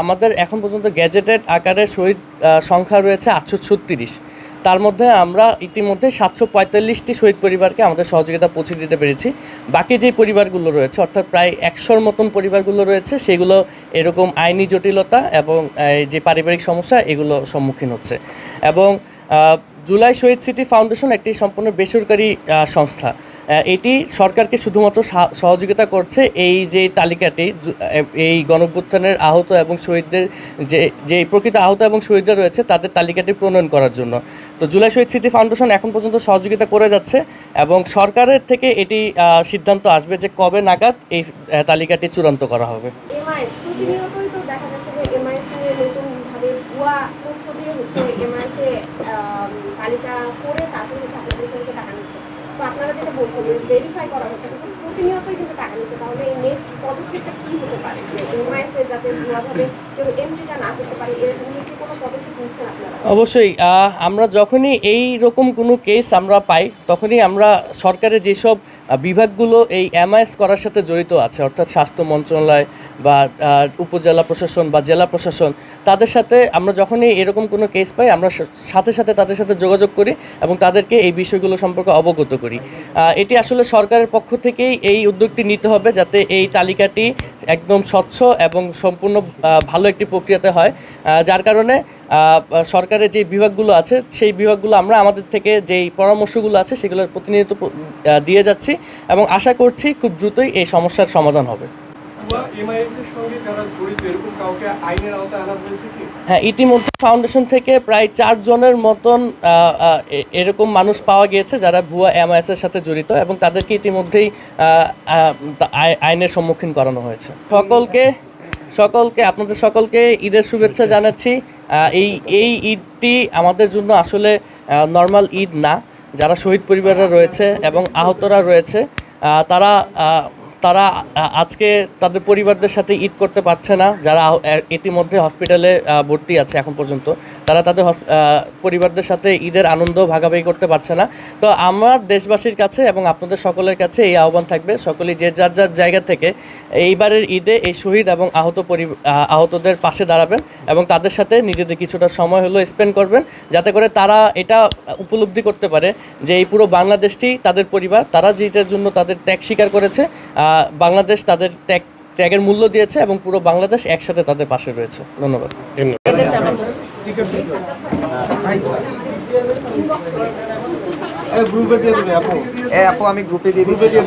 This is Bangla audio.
আমাদের এখন পর্যন্ত গ্যাজেটেড আকারে শহীদ সংখ্যা রয়েছে আটশো ছত্রিশ। তার মধ্যে আমরা ইতিমধ্যে সাতশো পঁয়তাল্লিশটি শহীদ পরিবারকে আমাদের সহযোগিতা পৌঁছে দিতে পেরেছি। বাকি যে পরিবারগুলো রয়েছে, অর্থাৎ প্রায় একশোর মতন পরিবারগুলো রয়েছে, সেগুলো এরকম আইনি জটিলতা এবং যে পারিবারিক সমস্যা, এগুলো সম্মুখীন হচ্ছে। এবং জুলাই শহীদ সিটি ফাউন্ডেশন একটি সম্পূর্ণ বেসরকারি সংস্থা। এটি সরকারকে শুধুমাত্র সহযোগিতা করছে এই যে তালিকাটি এই গণভ্যুত্থানের আহত এবং শহীদদের যে যে প্রকৃত আহত এবং শহীদরা রয়েছে, তাদের তালিকাটি প্রণয়ন করার জন্য। তো জুলাই শহীদ স্মৃতি ফাউন্ডেশন এখন পর্যন্ত সহযোগিতা করে যাচ্ছে এবং সরকারের থেকে এটি সিদ্ধান্ত আসবে যে কবে নাগাদ এই তালিকাটি চূড়ান্ত করা হবে। তালিকা করে হচ্ছে আপনাদের থেকে টাকা নিচ্ছে তো যে ভেরিফাই করা হচ্ছে প্রতিনিয়তই কিন্তু টাকা নিচ্ছে। তাহলে এই নেক্সট পদক্ষেপটা হতে পারে? যে যাতে ভুয়াভাবে কেউ এন্ট্রিটা না করতে পারে, এরকম অবশ্যই আমরা যখনই এই রকম কোনো কেস আমরা পাই, তখনই আমরা সরকারের যেসব বিভাগগুলো এই এমআইএস করার সাথে জড়িত আছে, অর্থাৎ স্বাস্থ্য মন্ত্রণালয় বা উপজেলা প্রশাসন বা জেলা প্রশাসন, তাদের সাথে আমরা যখনই এরকম কোনো কেস পাই, আমরা সাথে সাথে তাদের সাথে যোগাযোগ করি এবং তাদেরকে এই বিষয়গুলো সম্পর্কে অবগত করি। এটি আসলে সরকারের পক্ষ থেকেই এই উদ্যোগটি নিতে হবে যাতে এই তালিকাটি একদম স্বচ্ছ এবং সম্পূর্ণ ভালো একটি প্রক্রিয়াতে হয় যার কারণে সরকারের যে বিভাগগুলো আছে, সেই বিভাগগুলো আমরা আমাদের থেকে যেই পরামর্শগুলো আছে, সেগুলোর প্রতিনিধিত্ব দিয়ে যাচ্ছি এবং আশা করছি খুব দ্রুতই এই সমস্যার সমাধান হবে। হ্যাঁ ইতিমধ্যে ফাউন্ডেশন থেকে প্রায় চারজনের মতন এরকম মানুষ পাওয়া গিয়েছে যারা ভুয়া এমআইএস এর সাথে জড়িত এবং তাদেরকে ইতিমধ্যেই আইনের সম্মুখীন করানো হয়েছে। সকলকে সকলকে, আপনাদের সকলকে ঈদের শুভেচ্ছা জানাচ্ছি। এই এই ঈদটি আমাদের জন্য আসলে নর্মাল ঈদ না। যারা শহীদ পরিবাররা রয়েছে এবং আহতরা রয়েছে তারা তারা আজকে তাদের পরিবারদের সাথে ঈদ করতে পারছে না, যারা ইতিমধ্যে হসপিটালে ভর্তি আছে এখন পর্যন্ত। তারা তাদের পরিবারদের সাথে ঈদের আনন্দ ভাগাভাগি করতে পারছে না। তো আমার দেশবাসীর কাছে এবং আপনাদের সকলের কাছে এই আহ্বান থাকবে, সকলেই যে যার যার জায়গা থেকে এইবারের ঈদে এই শহীদ এবং আহত পরি আহতদের পাশে দাঁড়াবেন এবং তাদের সাথে নিজেদের কিছুটা সময় হলো স্পেন্ড করবেন, যাতে করে তারা এটা উপলব্ধি করতে পারে যে এই পুরো বাংলাদেশটি তাদের পরিবার, তারা যেটার জন্য তাদের ত্যাগ স্বীকার করেছে বাংলাদেশ তাদের ট্যাগ ট্যাগের মূল্য দিয়েছে এবং পুরো বাংলাদেশ একসাথে তাদের পাশে রয়েছে। ধন্যবাদ। গ্রুপে দিয়ে দেবে আপু। আমি গ্রুপে দিয়ে দিচ্ছি।